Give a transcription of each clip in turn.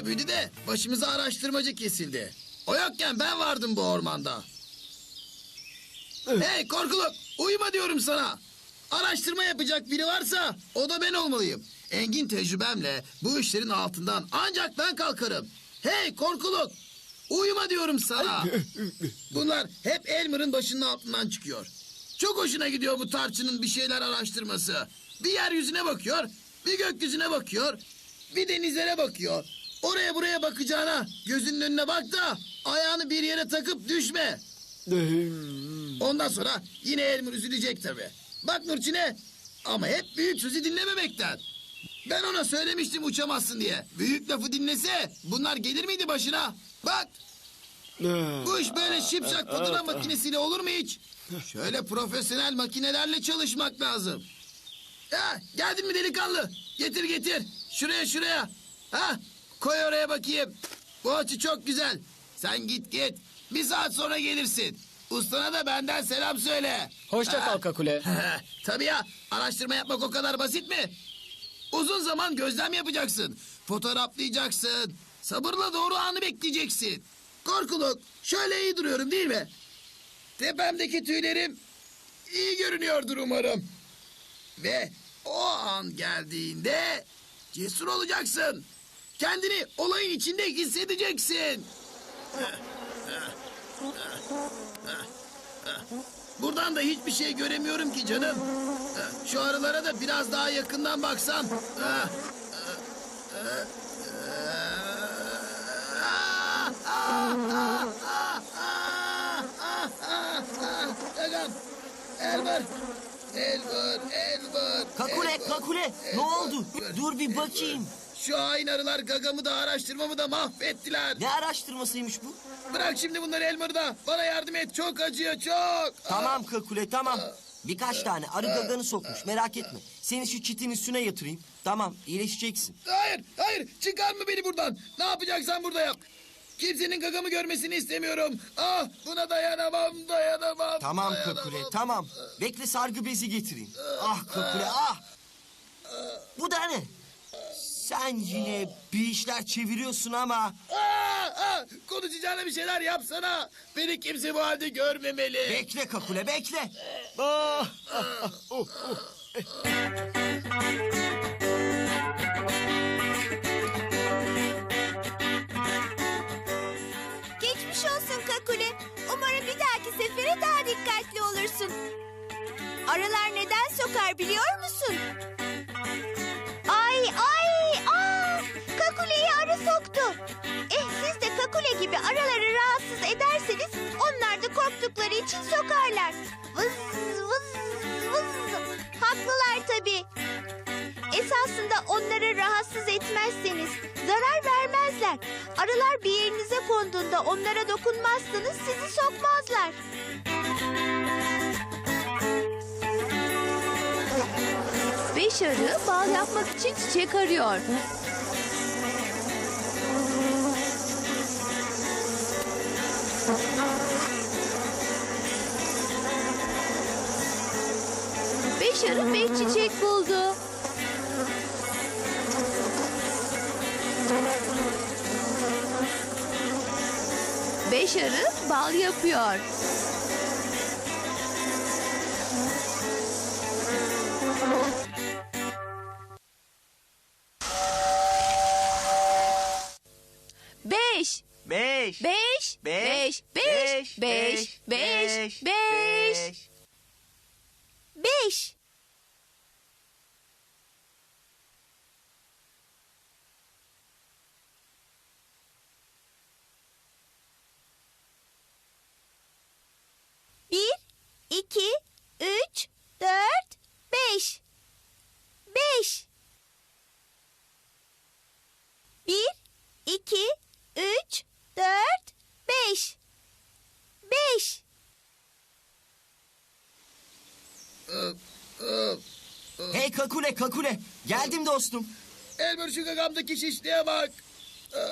da büyüdü de başımıza araştırmacı kesildi. O yokken ben vardım bu ormanda. hey korkuluk uyuma diyorum sana. Araştırma yapacak biri varsa o da ben olmalıyım. Engin tecrübemle bu işlerin altından ancak ben kalkarım. Hey korkuluk uyuma diyorum sana. Bunlar hep Elmer'ın başının altından çıkıyor. Çok hoşuna gidiyor bu tarçının bir şeyler araştırması. Bir yeryüzüne bakıyor, bir gökyüzüne bakıyor, bir denizlere bakıyor. Oraya buraya bakacağına gözünün önüne bak da ayağını bir yere takıp düşme. Ondan sonra yine Elmer üzülecek tabii. Bak Nurçin'e ama hep büyük sözü dinlememekten. Ben ona söylemiştim uçamazsın diye. Büyük lafı dinlese bunlar gelir miydi başına? Bak bu iş böyle şipşak fotoğraf makinesiyle olur mu hiç? Şöyle profesyonel makinelerle çalışmak lazım. Ya geldin mi delikanlı? Getir getir. Şuraya şuraya. Ha koy oraya bakayım. Bu açı çok güzel. Sen git git. Bir saat sonra gelirsin. Ustana da benden selam söyle. Hoşça kal Kakule. Tabii ya araştırma yapmak o kadar basit mi? Uzun zaman gözlem yapacaksın. Fotoğraflayacaksın. Sabırla doğru anı bekleyeceksin. Korkuluk şöyle iyi duruyorum değil mi? Tepemdeki tüylerim iyi görünüyordur umarım. Ve o an geldiğinde cesur olacaksın. Kendini olayın içinde hissedeceksin. Buradan da hiçbir şey göremiyorum ki canım. Şu arılara da biraz daha yakından baksam. Gagam. Elmer. Elmer. Elmer. Kakule, Elmer, kakule. Ne oldu? Dur bir bakayım. Şu hain arılar gagamı da araştırmamı da mahvettiler. Ne araştırmasıymış bu? Bırak şimdi bunları Elmer'da. Bana yardım et. Çok acıyor çok. Tamam kakule, tamam. Birkaç tane arı gaganı sokmuş, merak etme. Seni şu çitin üstüne yatırayım. Tamam, iyileşeceksin. Hayır, hayır. Çıkarma beni buradan. Ne yapacaksan burada yap. Kimsenin gagamı görmesini istemiyorum. Ah, buna dayanamam, dayanamam. Tamam dayanamam. kakule, tamam. Bekle sargı bezi getireyim. Ah kakule, ah. Bu da ne? Sen yine bir işler çeviriyorsun ama... Ah, konuşacağına bir şeyler yapsana. Beni kimse bu halde görmemeli. Bekle kakule, bekle. Ah. Geçmiş olsun Kakule. Umarım bir dahaki sefere daha dikkatli olursun. Arılar neden sokar biliyor musun? Kakule'yi arı soktu. Eh siz de Kakule gibi arıları rahatsız ederseniz onlar da korktukları için sokarlar. Vız vız vız. Haklılar tabii. Esasında onları rahatsız etmezseniz zarar vermezler. Arılar bir yerinize konduğunda onlara dokunmazsanız sizi sokmazlar. Beş arı bal yapmak için çiçek arıyor. Çiçek buldu. Beş arı bal yapıyor. Kakule, kakule. Geldim dostum. Elmer şu gagamdaki şişliğe bak.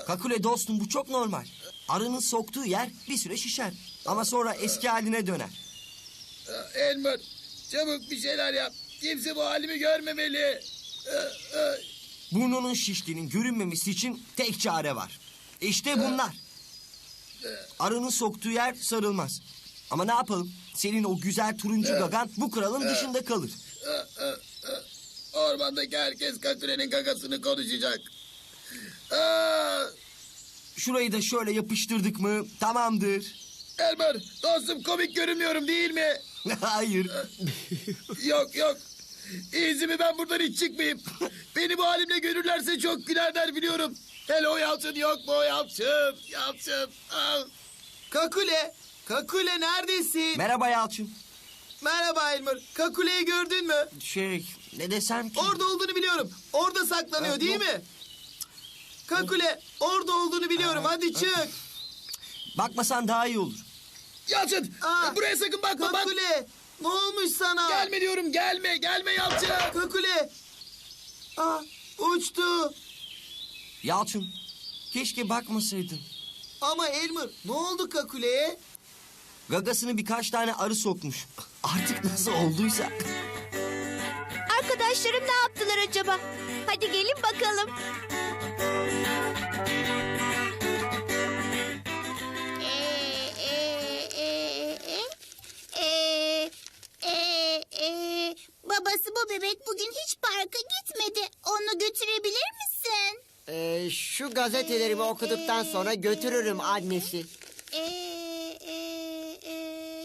Kakule dostum bu çok normal. Arının soktuğu yer bir süre şişer. Ama sonra eski haline döner. Elmer çabuk bir şeyler yap. Kimse bu halimi görmemeli. burnunun şiştiğinin görünmemesi için tek çare var. İşte bunlar. Arının soktuğu yer sarılmaz. Ama ne yapalım? Senin o güzel turuncu gagan bu kuralın dışında kalır. Ormandaki herkes Kaküle'nin gagasını konuşacak. Aa, Şurayı da şöyle yapıştırdık mı tamamdır. Elmer dostum komik görünmüyorum değil mi? Hayır. Yok yok. İzimi ben buradan hiç çıkmayayım. Beni bu halimle görürlerse çok gülerler biliyorum. Hele o Yalçın yok mu o Yalçın? Yalçın. al. Kakule. Kakule neredesin? Merhaba Yalçın. Merhaba Elmer. Kakule'yi gördün mü? Şey ne desem ki? Orada olduğunu biliyorum. Orada saklanıyor değil mi? Kakule orada olduğunu biliyorum. Hadi çık. Bakmasan daha iyi olur. Yalçın buraya sakın bakma bak. Kakule ne olmuş sana? Gelme diyorum gelme gelme Yalçın. Kakule. Aa, uçtu. Yalçın keşke bakmasaydın. Ama Elmer ne oldu Kakule'ye? Gagasını birkaç tane arı sokmuş. Artık nasıl olduysa. Arkadaşlarım ne yaptılar acaba? Hadi gelin bakalım. Babası bu bebek bugün hiç parka gitmedi. Onu götürebilir misin? Ee, şu gazetelerimi okuduktan sonra götürürüm annesi. Ee, e, e,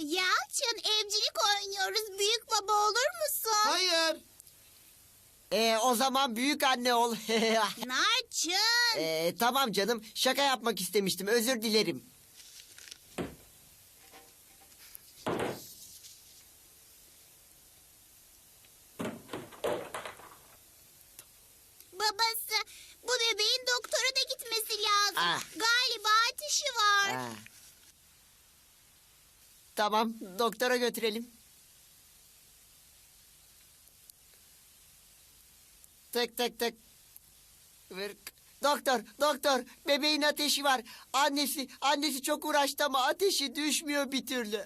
Yalçın evcilik oynuyoruz. Büyük baba olur musun? Hayır. Ee, o zaman büyük anne ol. Narçın. ee, tamam canım şaka yapmak istemiştim özür dilerim. Babası bu bebeğin doktora da gitmesi lazım. Ah. Galiba ateşi var. Ha. Tamam doktora götürelim. Tık tık tık. Vırk. Doktor, doktor, bebeğin ateşi var. Annesi, annesi çok uğraştı ama ateşi düşmüyor bir türlü.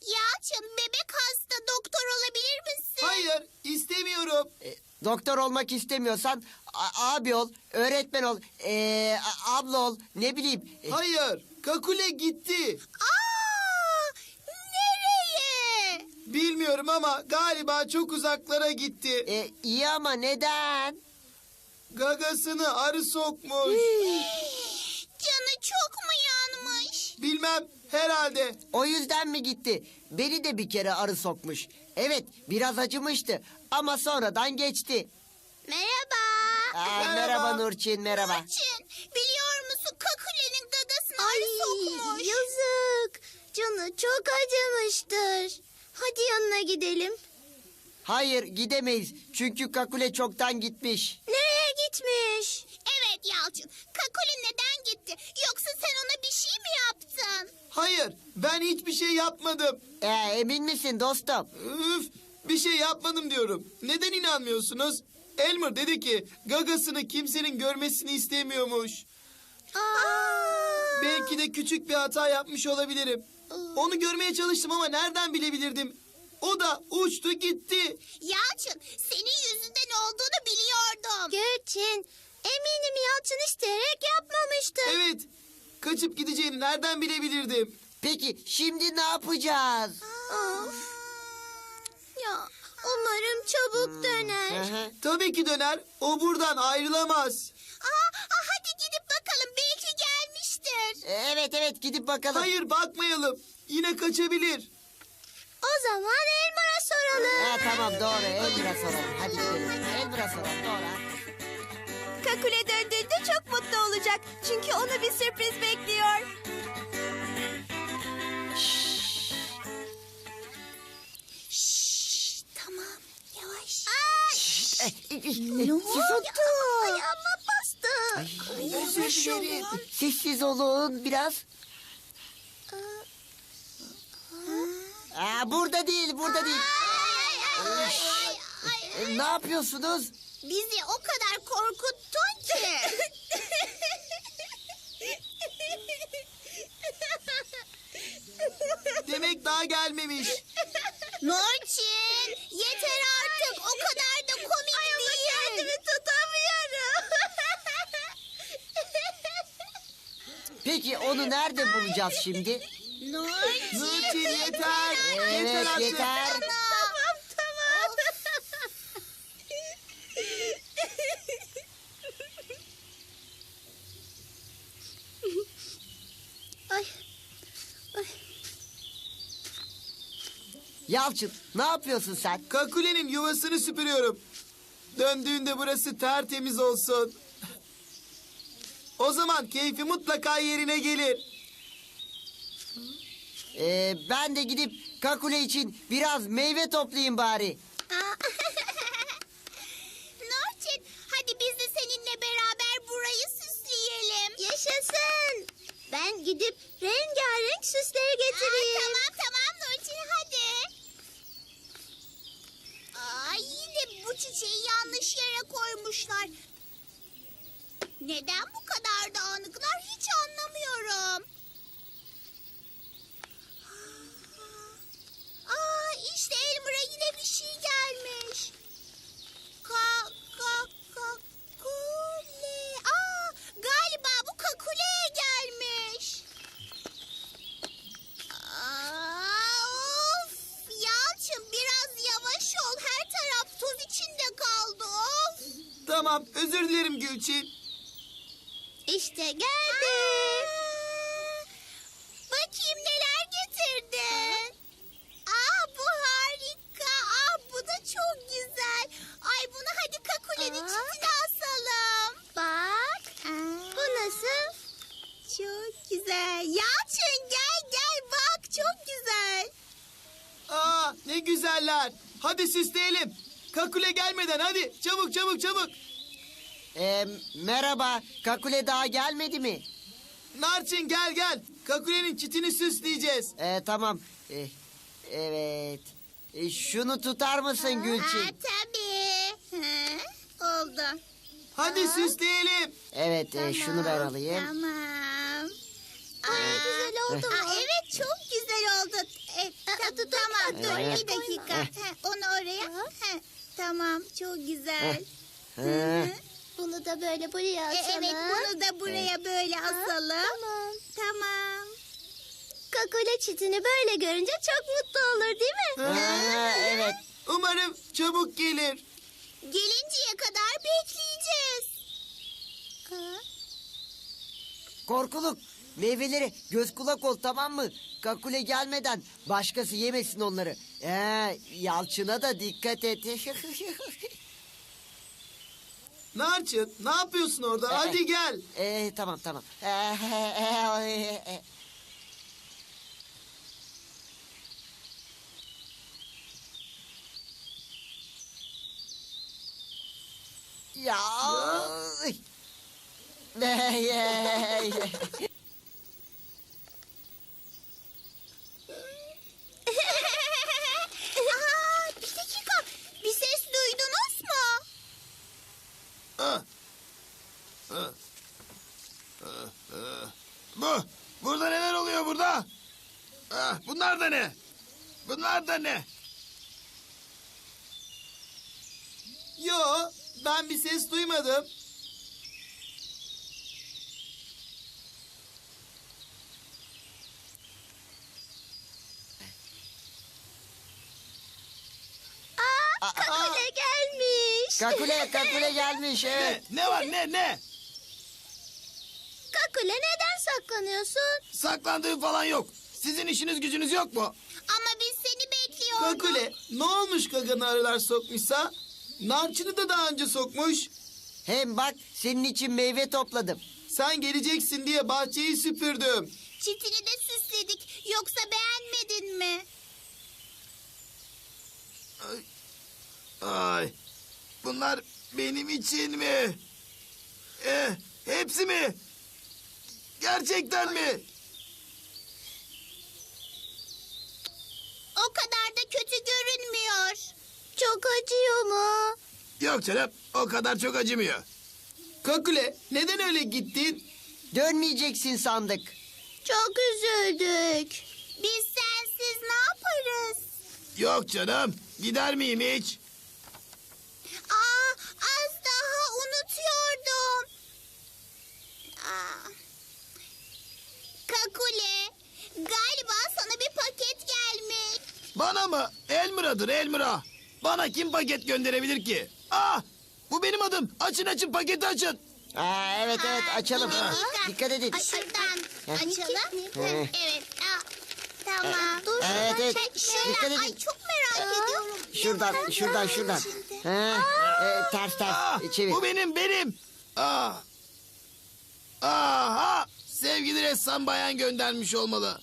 Yalçın bebek hasta doktor olabilir misin? Hayır istemiyorum. E, doktor olmak istemiyorsan a- abi ol, öğretmen ol, e, a- abla ol, ne bileyim. E, Hayır. Kakule gitti. Aa, nereye? Bilmiyorum ama galiba çok uzaklara gitti. e, iyi ama neden? Gagasını arı sokmuş. Canı çok mu yanmış? Bilmem herhalde. O yüzden mi gitti? Beni de bir kere arı sokmuş. Evet, biraz acımıştı ama sonradan geçti. Merhaba. Aa, Merhaba. merhaba Nurçin, merhaba. Orçun, biliyor musun Kakule'nin gagasını arı sokmuş. Yazık. Canı çok acımıştır. Hadi yanına gidelim. Hayır, gidemeyiz. Çünkü Kakule çoktan gitmiş. Nereye gitmiş? Evet Yalçın, Kakule neden gitti? Yoksa sen ona bir şey mi yaptın? Hayır ben hiçbir şey yapmadım. Ee, emin misin dostum? Üf bir şey yapmadım diyorum. Neden inanmıyorsunuz? Elmer dedi ki gagasını kimsenin görmesini istemiyormuş. Belki de küçük bir hata yapmış olabilirim. Onu görmeye çalıştım ama nereden bilebilirdim? O da uçtu gitti. Yalçın, senin yüzünden olduğunu biliyordum. Gülçin. Eminim Yalçın isteyerek yapmamıştır. Evet. Kaçıp gideceğini nereden bilebilirdim? Peki şimdi ne yapacağız? Of. Ya umarım çabuk döner. Hı hı. Tabii ki döner. O buradan ayrılamaz. Aa, aa, bakalım, belki gelmiştir. Evet evet gidip bakalım. Hayır bakmayalım. Yine kaçabilir. O zaman Elmar'a soralım. Ha, tamam doğru Elmir'a soralım. Hadi gidelim. Elmir'a soralım doğru. Kakule döndüğünde çok mutlu olacak. Çünkü onu bir sürpriz bekliyor. Tamam, yavaş. Eh, eh, eh, Ne Siz oldu? Ay, Yavaş özür dilerim. Sessiz olun biraz. Aa, burada değil, burada değil. Ay, ay, ay, ay, ne yapıyorsunuz? Bizi o kadar korkuttun ki. Demek daha gelmemiş. Nurçin yeter artık o kadar da komik değil. Kendimi tutamıyorum. Peki onu nerede bulacağız şimdi? Nurçin. Nurçin yeter. Evet yeter yeter. Tamam tamam. Ay. Yalçın ne yapıyorsun sen? Kakule'nin yuvasını süpürüyorum. Döndüğünde burası tertemiz olsun. O zaman keyfi mutlaka yerine gelir. Ee, ben de gidip kakule için biraz meyve toplayayım bari. Aa. Nurçin hadi biz de seninle beraber burayı süsleyelim. Yaşasın. Ben gidip rengarenk süsleri getireyim. tamam tamam Nurçin hadi. Aa, yine bu çiçeği yanlış yere koymuşlar. Neden bu kadar dağınıklar hiç anlamıyorum. Aa işte Elmer'a yine bir şey gelmiş. Ka ka kakule. Aa galiba bu kakuleye gelmiş. Aa, of Yalçın biraz yavaş ol. Her taraf toz içinde kaldı of. Tamam özür dilerim Gülçin. İşte geldi. Bakayım neler getirdin. Aa bu harika. Aa bu da çok güzel. Ay bunu hadi kakulenin çitine asalım. Bak. Bu nasıl? Çok güzel. Yalçın gel gel bak çok güzel. Aa ne güzeller. Hadi süsleyelim. Kakule gelmeden hadi çabuk çabuk çabuk. Ee, merhaba kakule daha gelmedi mi? Narçın gel gel. Kakulenin çitini süsleyeceğiz. Ee, tamam. Ee, evet. Ee, şunu tutar mısın Aa, Gülçin? tabii. Hı, oldu. Hadi süsleyelim. Evet e, şunu ben alayım. Tamam. Aa, güzel oldu mu? evet çok güzel oldu. E, ta- tamam dur Evet. bir dakika. He, onu oraya. He, tamam çok güzel. Hı. Bunu da böyle buraya asalım. evet bunu da buraya böyle asalım. Tamam. Tamam. Kakule çitini böyle görünce çok mutlu olur değil mi? Ha, evet. Umarım çabuk gelir. Gelinceye kadar bekleyeceğiz. Korkuluk. Meyveleri göz kulak ol tamam mı? Kakule gelmeden başkası yemesin onları. Ee, yalçına da dikkat et. Narçın ne yapıyorsun orada? Hadi gel. ee, tamam tamam. ya. Aa, bir dakika. Bir ses duydunuz mu? Ah. Ah. Ah, ah. Bu. Burada neler oluyor burada? Ah, bunlar da ne? Bunlar da ne? Yo ben bir ses duymadım. Aa, kakule gelmiş. Kakule kakule gelmiş Ne? evet. Ne var ne ne? Kakule neden saklanıyorsun? Saklandığım falan yok. Sizin işiniz gücünüz yok mu? Ama biz seni bekliyorduk. Kakule ne olmuş gaganı arılar sokmuşsa? Narçını da daha önce sokmuş. Hem bak senin için meyve topladım. Sen geleceksin diye bahçeyi süpürdüm. Çitini de süsledik. Yoksa beğenmedin mi? Ay. Bunlar benim için mi? Eh, hepsi mi? Gerçekten mi? O kadar da kötü görünmüyor. Çok acıyor mu? Yok canım, o kadar çok acımıyor. Kakule neden öyle gittin? Dönmeyeceksin sandık. Çok üzüldük. Biz sensiz ne yaparız? Yok canım, gider miyim hiç? Aa, az daha unutuyordum. Aa, Bana mı? Elmira'dır Elmira. Bana kim paket gönderebilir ki? Ah! Bu benim adım. Açın açın paketi açın. Aa, evet evet açalım. dakika. Dikkat edin. Ay, şuradan açalım. Heh. Evet. Aa, tamam. Dur Evet, şuradan evet. çek şöyle. Dikkat edin. Ay çok merak ediyorum. Şuradan şuradan şuradan. Ha, e, ters Ah! ters çevir. Bu benim benim. Ah! Aha! Sevgili ressam bayan göndermiş olmalı.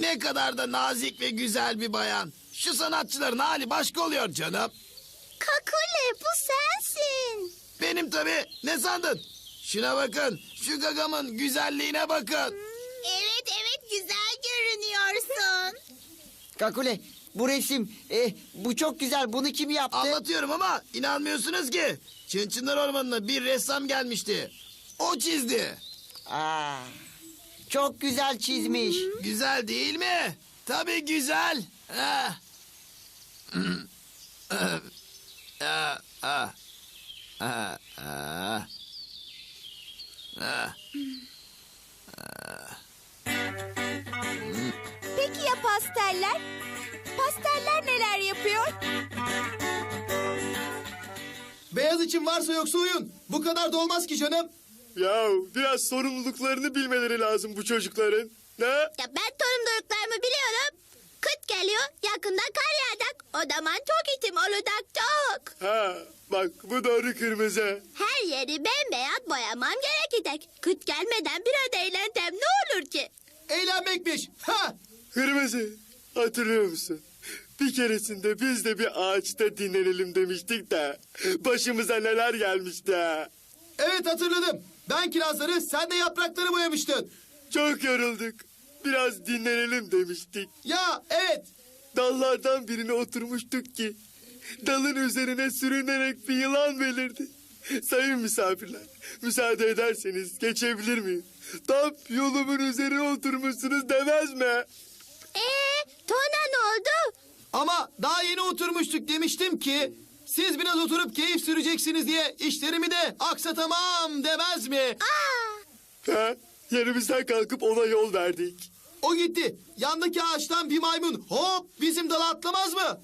Ne kadar da nazik ve güzel bir bayan. Şu sanatçıların hali başka oluyor canım. Kakule bu sensin. Benim tabii. Ne sandın? Şuna bakın. Şu gagamın güzelliğine bakın. Evet evet güzel görünüyorsun. Kakule bu resim e, bu çok güzel. Bunu kim yaptı? Anlatıyorum ama inanmıyorsunuz ki. Çınçınlar Ormanı'na bir ressam gelmişti. O çizdi. Aa, çok güzel çizmiş. Güzel değil mi? Tabii güzel. Ah. Ah, ah, ah. Ah, ah. Ah. Peki ya pasteller? Pasteller neler yapıyor? Beyaz için varsa yoksa uyun. Bu kadar da olmaz ki canım. Ya biraz sorumluluklarını bilmeleri lazım bu çocukların. Ne? Ya ben sorumluluklarımı biliyorum. Kıt geliyor yakında kar yağacak. O zaman çok itim olacak çok. Ha bak bu doğru kırmızı. Her yeri bembeyaz boyamam gerekecek. Kıt gelmeden biraz eğlentem ne olur ki? Eğlenmekmiş. Ha! Kırmızı. Hatırlıyor musun? Bir keresinde biz de bir ağaçta dinlenelim demiştik de başımıza neler gelmişti ha. Evet hatırladım. Ben kirazları sen de yaprakları boyamıştın. Çok yorulduk. Biraz dinlenelim demiştik. Ya evet. Dallardan birine oturmuştuk ki dalın üzerine sürünerek bir yılan belirdi. Sayın misafirler, müsaade ederseniz geçebilir miyim? Tam yolumun üzerine oturmuşsunuz demez mi? Ee, Tona ne oldu? Ama daha yeni oturmuştuk demiştim ki... ...siz biraz oturup keyif süreceksiniz diye işlerimi de aksatamam demez mi? Aa, Ha? Yerimizden kalkıp ona yol verdik. O gitti. Yandaki ağaçtan bir maymun hop bizim dala atlamaz mı?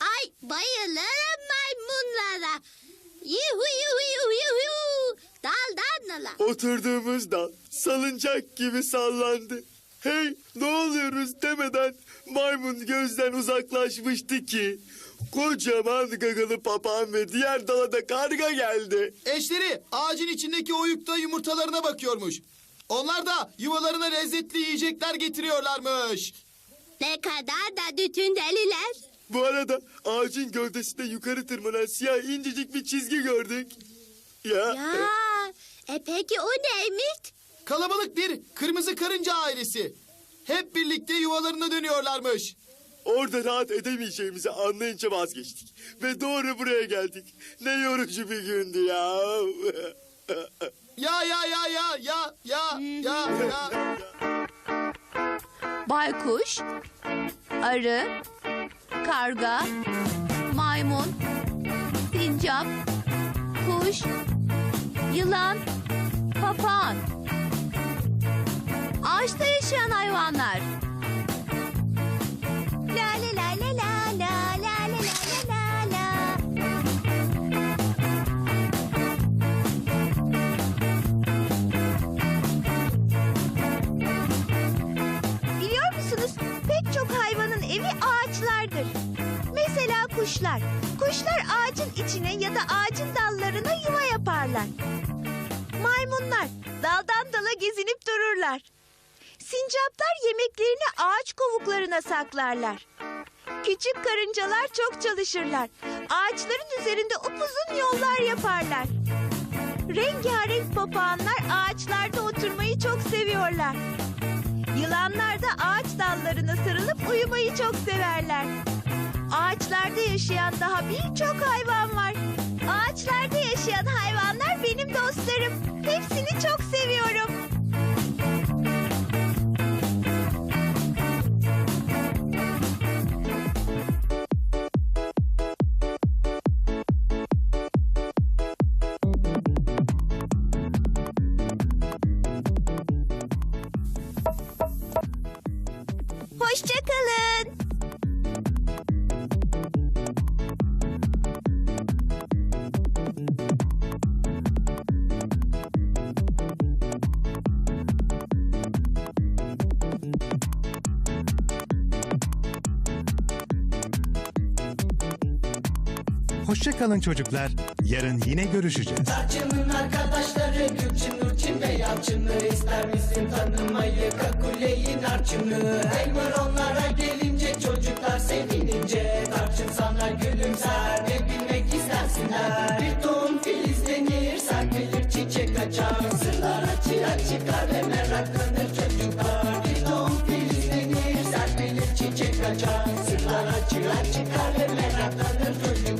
ay bayılırım maymunlara. Yuhu yuhu yuhu yuhu. Daldan dala. Oturduğumuz dal salıncak gibi sallandı. Hey ne oluyoruz demeden maymun gözden uzaklaşmıştı ki. Kocaman gagalı papağan ve diğer dala da karga geldi. Eşleri ağacın içindeki oyukta yumurtalarına bakıyormuş. Onlar da yuvalarına lezzetli yiyecekler getiriyorlarmış. Ne kadar da bütün deliler. Bu arada ağacın gövdesinde yukarı tırmanan siyah incecik bir çizgi gördük. Ya, Ya, e peki o neymiş? Kalabalık bir kırmızı karınca ailesi. Hep birlikte yuvalarına dönüyorlarmış. Orada rahat edemeyeceğimizi anlayınca vazgeçtik. Ve doğru buraya geldik. Ne yorucu bir gündü ya. Ya ya ya ya ya ya ya ya. Baykuş, arı, karga, maymun, sincap, kuş, yılan, papağan. Ağaçta yaşayan hayvanlar. Kuşlar. Kuşlar ağacın içine ya da ağacın dallarına yuva yaparlar. Maymunlar daldan dala gezinip dururlar. Sincaplar yemeklerini ağaç kovuklarına saklarlar. Küçük karıncalar çok çalışırlar. Ağaçların üzerinde upuzun yollar yaparlar. Rengarenk papağanlar ağaçlarda oturmayı çok seviyorlar. Yılanlar da ağaç dallarına sarılıp uyumayı çok severler. Ağaçlarda yaşayan daha birçok hayvan var. Ağaçlarda yaşayan hayvanlar benim dostlarım. Hepsini çok seviyorum. Hoşçakalın çocuklar. Yarın yine görüşeceğiz. Tarçın'ın arkadaşları Gülçin, Nurçin ve Yalçın'ı ister misin tanımayı? Kakule'yi, Narçın'ı Elmer onlara gelince çocuklar sevinince. Tarçın sana gülümser ve bilmek istersinler. Bir tohum filizlenir, serpilir çiçek açar. Sırlara çırak çıkar ve meraklanır çocuklar. Bir tohum filizlenir, serpilir çiçek açar. Sırlara çırak çıkar ve meraklanır çocuklar.